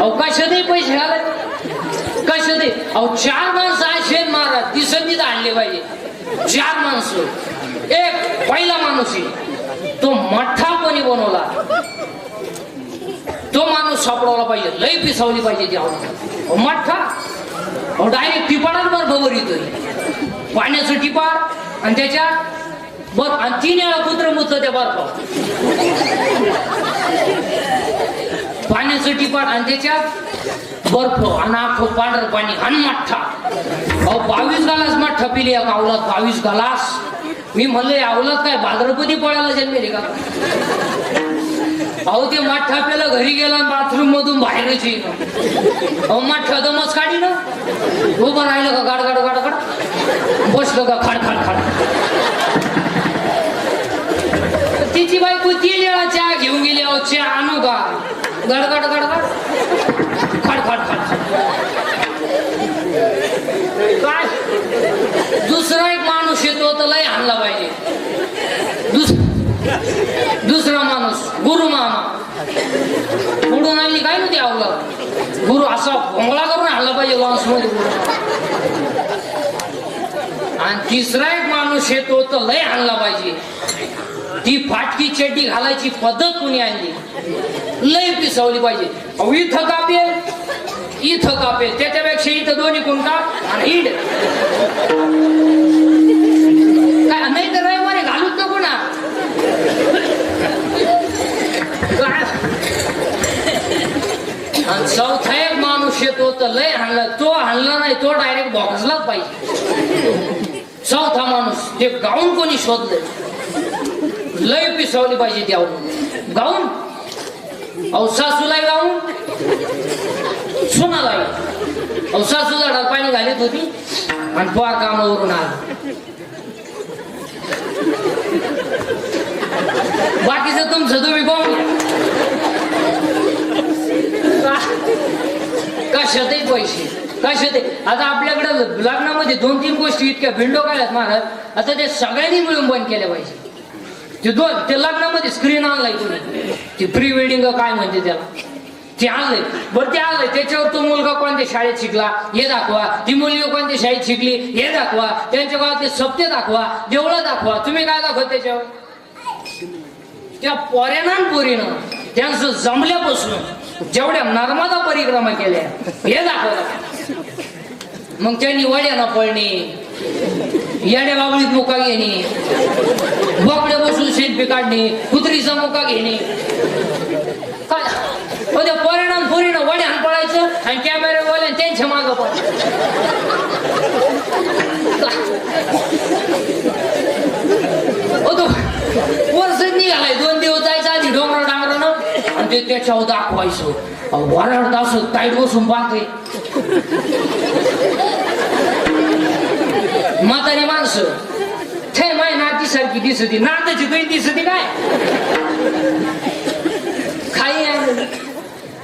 अहो कशातही पैसे घालायचे कशातही. अहो चार माणसं असे महाराज दिसनीच आणले पाहिजे. चार माणसं. एक पहिला माणूस आहे. तो मठ्ठा कोणी बनवला. तो माणूस सापडवला पाहिजे. लय पिसावली पाहिजे ती अहो मठ्ठा अहो डायरेक्ट टिपाडाच बरोबर येतोय. पाण्याचं टिपाड आणि त्याच्यात बर आणि तीन वेळा कुत्र मुत त्या बर्फ पाण्याचं टिपाड आणि त्याच्यात बर्फ आणि पांढर पाणी आणि मठ्ठा. अहो बावीस गालास मठ्ठा पिली या गावलात बावीस गालास. मी म्हणलं या अवलात काय? भाद्रपदी पळायला जन्मेले का? अहो ते मठ्ठा प्याला घरी गेला बाथरूम मधून बाहेरच येईन. अहो मठ्ठा दमच काढी ना. उभं राहिलं का गाड गाड गाड गाड बसलं का खाड खाड खाड? तिची बायको तीन वेळा चहा घेऊन गेली अहो चहा आणू का? गड गड गड गड. खड खड काय? दुसरा एक माणूस येतो तर लय आणला पाहिजे. दुस दुसरा माणूस गुरु मामा. पुढून आणली काय नव्हती आवला गुरु असा भोंगळा करून आणला पाहिजे लॉन्समध्ये आणि तिसरा एक माणूस येतो तर लय आणला पाहिजे. ही फाटकी चड्डी घालायची पद्धत कुणी आणली? लय पिसवली पाहिजे. अहो इथं कापेल. इथं कापेल. त्याच्यापेक्षा इथं दोन्ही कुंटा आणि हिंड. काय नाही तर रविवारी घालूच नको ना. कोणा आणि चौथा एक माणूस येतो तर लय हाणला. तो हाणला नाही तो डायरेक्ट बॉक्सलाच पाहिजे. चौथा माणूस. ते गाऊन कोणी शोधलं? लय पिसवली पाहिजे त्या गाऊन? अहो सासूलाही गाऊन सुनालाही. अहो सासू झाडाला पाणी घालीत होती आणि पोहा कामावरून आला. बाकीचं तुमचं तुम्ही पाहून कशात कशातही पैसे कशात आता आपल्याकडे लग्नामध्ये दोन तीन गोष्टी इतक्या भिंडो काय आहेत महाराज. आता ते सगळ्यांनी मिळून बंद केल्या पाहिजे. ते दोन ते लग्नामध्ये स्क्रीन आणलाय तुम्ही ते प्री वेडिंग काय म्हणते त्याला? ते आणलंय. बरं ते आणलंय. त्याच्यावर तो मुलगा कोणत्या शाळेत शिकला? हे दाखवा. ती मुलगी कोणत्या शाळेत शिकली? हे दाखवा. त्यांच्या गावातले सप्ते दाखवा. देवळं दाखवा. तुम्ही काय दाखवा त्याच्यावर? त्या पोऱ्यानं पोरीनं. त्यांचं जमल्यापासून जेवढ्या नर्मदा परिक्रमा केल्या हे दाखवा. मग त्यांनी वड्यानं पळणे येड्या बाबळीत मुका घेणे. बोकडे बसून सेल्फी काढणे. कुत्रीचा मुका घेणे. काय? म्हणजे परिणाम त्या वड्यान पळायचं आणि कॅमेरावाल्या त्यांच्या मागं पण वर्षच निघालाय. दोन दिवस जायचं आधी डोंगरा डांगरानं आणि ते त्याच्यावर दाखवायचं. वराड असं ताईट बसून पाहते म्हातारी माणसं. ठे माय नातीसारखी दिसती. नाताची काही दिसती काय? काही आणायचं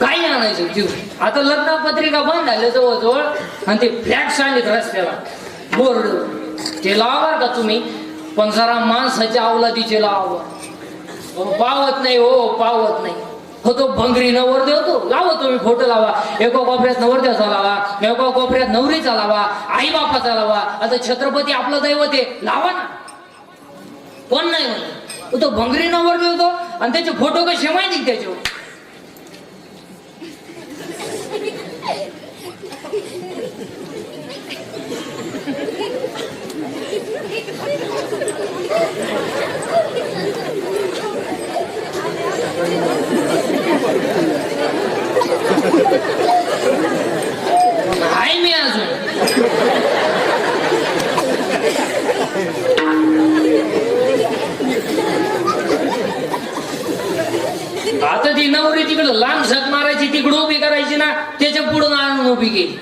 काही आणायचं ते आता लग्न पत्रिका बंद झाल्या जवळजवळ आणि ते फ्लॅट सांगित रस्त्याला. बोर्ड ते लावा का तुम्ही. पण जरा माणसाच्या अवलादीचे लावा. पावत नाही हो पावत नाही. हो तो भंगरी नवरदेव तो लावा तुम्ही फोटो लावा. एका कोपऱ्यात नवरदेवाचा लावा एका कोपऱ्यात नवरीचा लावा आई बापाचा लावा. आता छत्रपती आपलं दैवत आहे. लावा ना. कोण नाही म्हणत तो भंगरी नवरदेव होतो आणि त्याचे फोटो कसे माहिती त्याचे त्याच्यावर आहे मी अजून आता ती नवरी तिकडं लांब झक मारायची तिकडं उभी करायची ना त्याच्या पुढून आणून उभी केली.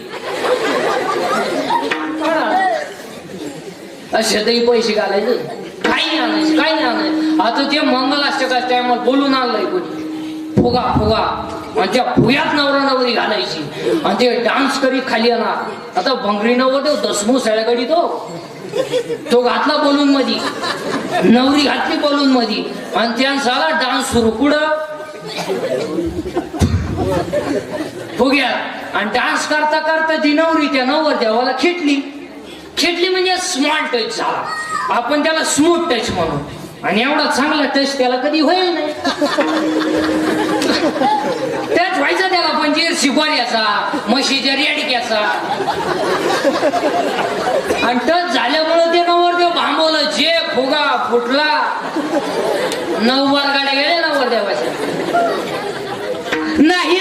अशातही पैसे घालायचे. काही नाही आणायचे काही नाही आणायचं. आता ते मंगलाष्टकाच्या टायमाला बोलून आणलंय कोणी. फुगा फुगा. आणि त्या फुग्यात नवरा नवरी घालायची. आणि ते डान्स करीत खाली येणार. आता भंगरी नवर तो दसमू सळगडी तो. तो घातला बोलून मधी. नवरी घातली बोलून मधी. आणि त्या झाला डान्स सुरू कुठं? फुग्यात. आणि डान्स करता करता ती नवरी त्या नवर देवाला खेटली. खेटली म्हणजे स्मॉल टच झाला. आपण त्याला स्मूथ टच म्हणू. आणि एवढा चांगला टच त्याला कधी होईल नाही. त्याच व्हायचा त्याला पण जे असा म्हशीच्या असा आणि टच झाल्यामुळं ते नवरदेव भांबवलं जे फुगा फुटला नऊवार गाड्या गेल्या नवर देवाच्या नाही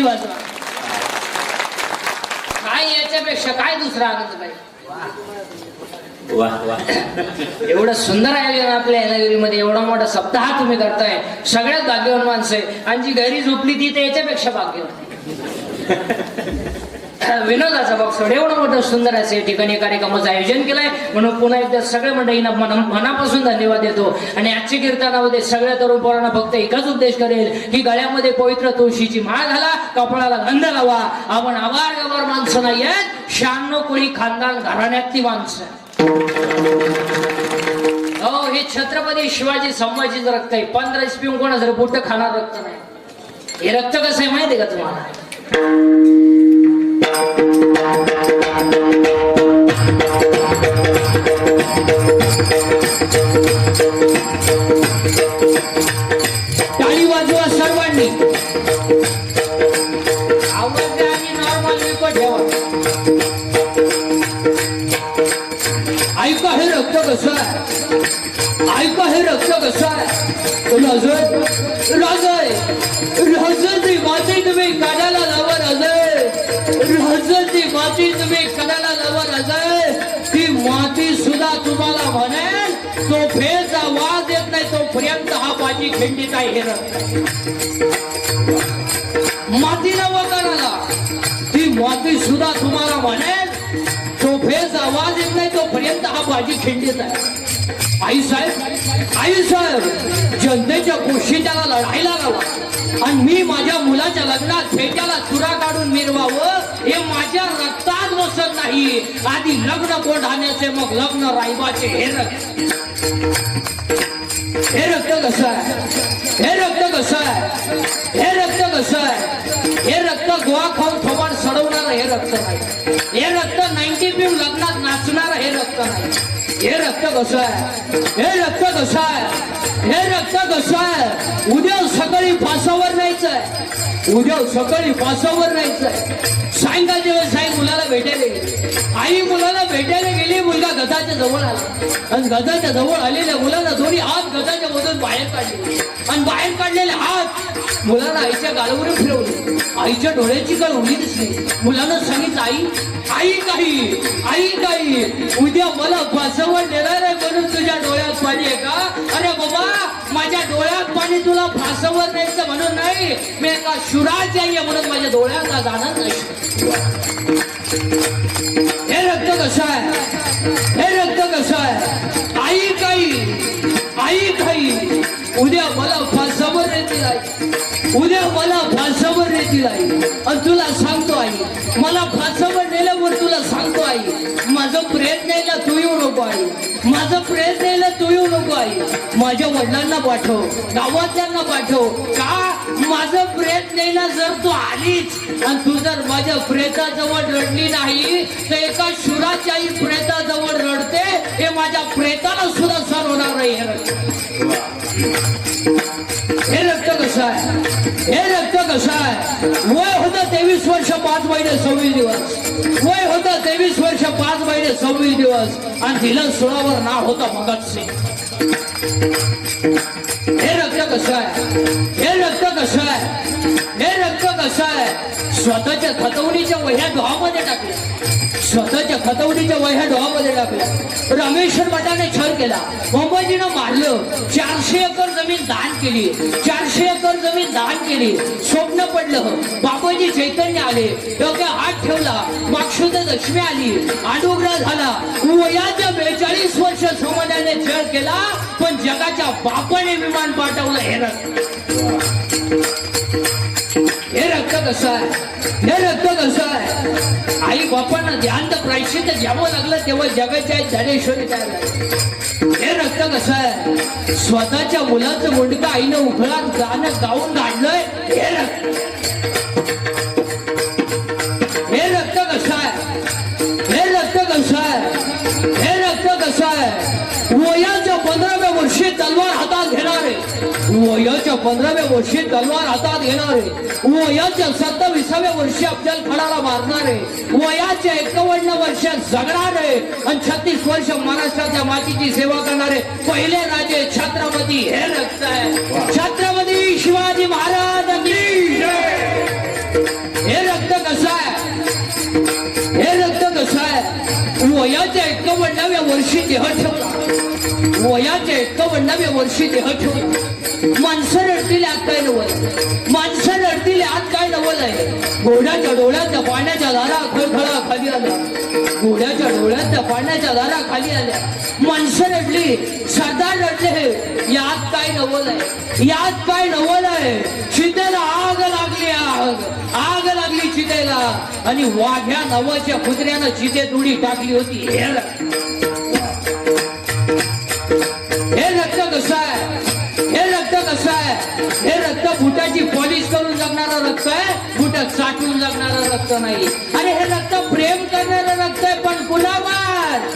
टाळी वाजवा. काय याच्यापेक्षा काय दुसरा आनंद पाहिजे एवढं सुंदर आयोजन आपल्या येलागिरीमध्ये एवढा मोठा सप्ताह तुम्ही करताय. सगळ्यात भाग्यवान माणसं आहे. आणि जी घरी झोपली ती तर याच्यापेक्षा भाग्यवान. विनोदाचा बॉक्स एवढं मोठं सुंदर असं या ठिकाणी कार्यक्रमाचं आयोजन केलंय. म्हणून पुन्हा एकदा सगळ्या मंडळींना मनापासून धन्यवाद देतो. आणि आजच्या कीर्तनामध्ये सगळ्या तरुण पोरांना फक्त एकच उद्देश करेल की गळ्यामध्ये पवित्र तुळशीची माळ घाला कपाळाला गंध लावा. आपण आवार गवार माणसं नाही आहेत. शहाण्णव कोळी खानदान घराण्यातली माणसं हो हे छत्रपती शिवाजी संभाजीच रक्त आहे. पंधरा पिऊन कोणाचं बोट खाणार रक्त नाही. हे रक्त कसं आहे माहिती आहे का तुम्हाला? हे हे राजन राजय राजन माती तुम्ही काढायला राजन माती तुम्ही कडाला लावा राजय ती माती सुद्धा तुम्हाला म्हणेल तो फेरचा वाद येत नाही तोपर्यंत हा बाजी खिंडीत आहे हे रक्त मातीला वगैरेला ती माती सुद्धा तुम्हाला म्हणेल तो फेरचा हा खिंडीत आहे. आई साहेब आई साहेब जनतेच्या गोष्टीच्याला लढायला लावा. आणि मी माझ्या मुलाच्या लग्नात फेट्याला चुरा काढून मिरवावं हे माझ्या रक्तात बसत नाही. आधी लग्न कोंढाण्याचे मग लग्न रायबाचे. हे रक्त. हे रक्त कसं आहे? हे रक्त कसं आहे? हे रक्त कसं आहे? हे रक्त गोवा खाऊन थोबा रक्त नाही. हे रक्त नाईन्टी पिऊन लग्नात नाचणार हे रक्त नाही. हे रक्त कसं आहे? हे रक्त कसं आहे? हे रक्त कसं आहे? उद्या सकाळी फासावर न्यायचंय. उद्या सकाळी फासावर न्यायचंय. सायंकाळच्या वेळेस आई मुलाला भेटायला गेली. आई मुलाला भेटायला गेली मुलगा गजाच्या जवळ आला. आणि गजाच्या जवळ आलेल्या मुलाला दोन्ही हात गजाच्या मधून बाहेर काढले. आणि बाहेर काढलेले हात मुलाला आईच्या गालावरून फिरवले. आईच्या डोळ्याची काय उडी दिसली. मुलानं सांगितलं आई आई काही आई काही उद्या मला बसवण देणार आहे म्हणून तुझ्या डोळ्यात पाणी आहे का? अरे बाबा माझ्या डोळ्यात पाणी तुला फासावर द्यायचं म्हणून नाही. मी एका शुराज आई आहे म्हणून माझ्या डोळ्यात जाणार नाही. हे रक्त कसं आहे? हे रक्त कसं आहे? आई काही आई काही उद्या मला फासावर येते आई. उद्या मला फासावर नेतील आई. आणि तुला सांगतो आई मला फासावर नेल्यावर तुला सांगतो आई माझं प्रेत न्यायला तू येऊ नको आई. माझं प्रेत न्यायला तू येऊ नको आई. माझ्या वडिलांना पाठव गावातल्यांना पाठव का माझं जर तू आलीच आणि तू जर माझ्या प्रेताजवळ रडली नाही तर एका शुराच्याही प्रेताजवळ रडते हे माझ्या प्रेताला सुद्धा सर होणार नाही हे रक्त. हे रक्त कसं आहे? हे रक्त कसं आहे? वय होतं तेवीस वर्ष पाच महिने सव्वीस दिवस. वय होतं तेवीस वर्ष पाच महिने सव्वीस दिवस. आणि तिला सोळावर नाव होतं भगतसिंग. हे रक्त कसं आहे? हे रक्त कसं आहे? हे रक्त कसं आहे? स्वतःच्या खतवणीच्या वह्या गावामध्ये टाकले स्वतःच्या खतवणीच्या वह्या डोहामध्ये टाकल्या. रामेश्वर भटाने छळ केला. मुंबईनं मारलं. चारशे एकर जमीन दान केली. चारशे एकर जमीन दान केली. स्वप्न पडलं. बाबाजी चैतन्य आले. डोक्या हात ठेवला. माक्षुद दशमी आली. अनुग्रह झाला. वयाच्या बेचाळीस वर्ष समाजाने छळ केला. पण जगाच्या बापाने विमान पाठवलं हे हे रक्त कसं आहे हे रक्त कसं आहे आई बापांना ध्यान तर प्रायश्चित द्यावं लागलं तेव्हा जगाच्या आई धनेश्वरी काय हे रक्त कसं आहे स्वतःच्या मुलाचं मुंडकं आईनं उघडात गाणं गाऊन काढलंय हे रक्त वयाच्या पंधराव्या वर्षी तलवार हातात घेणारे वयाच्या सत्ताविसाव्या वर्षी अफजल खडाला आहे वयाच्या एकावन्न वर्षात जगणार आहे आणि छत्तीस वर्ष महाराष्ट्राच्या मातीची सेवा करणारे पहिले राजे छत्रपती हे रक्त आहे छत्रपती शिवाजी महाराज हे रक्त कसं आहे? हे रक्त कसं आहे? वयाच्या एकावन्नाव्या वर्षी देह ठेवला. वयाच्या एकावन्नाव्या वर्षी देह ठेवला. माणसं रडतील आत काय नवल? माणसं रडतील आत काय नवल आहे? घोड्याच्या डोळ्यात पाण्याच्या दारा खळखळा खाली आल्या. घोड्याच्या डोळ्यात पाण्याच्या दारा खाली आल्या. माणसं रडली. सरदार रडले यात काय नवल आहे? यात काय नवल आहे? चितेला आग लागली आग. आग लागली चितेला. आणि वाघ्या नावाच्या कुत्र्यानं चितेत उडी टाकली होती. हे रक्त पॉलिश करून जगणारं रक्त आहे कुठं साठवून जगणारं रक्त नाही आणि हे रक्त प्रेम करणारं रक्त आहे पण कुणावर?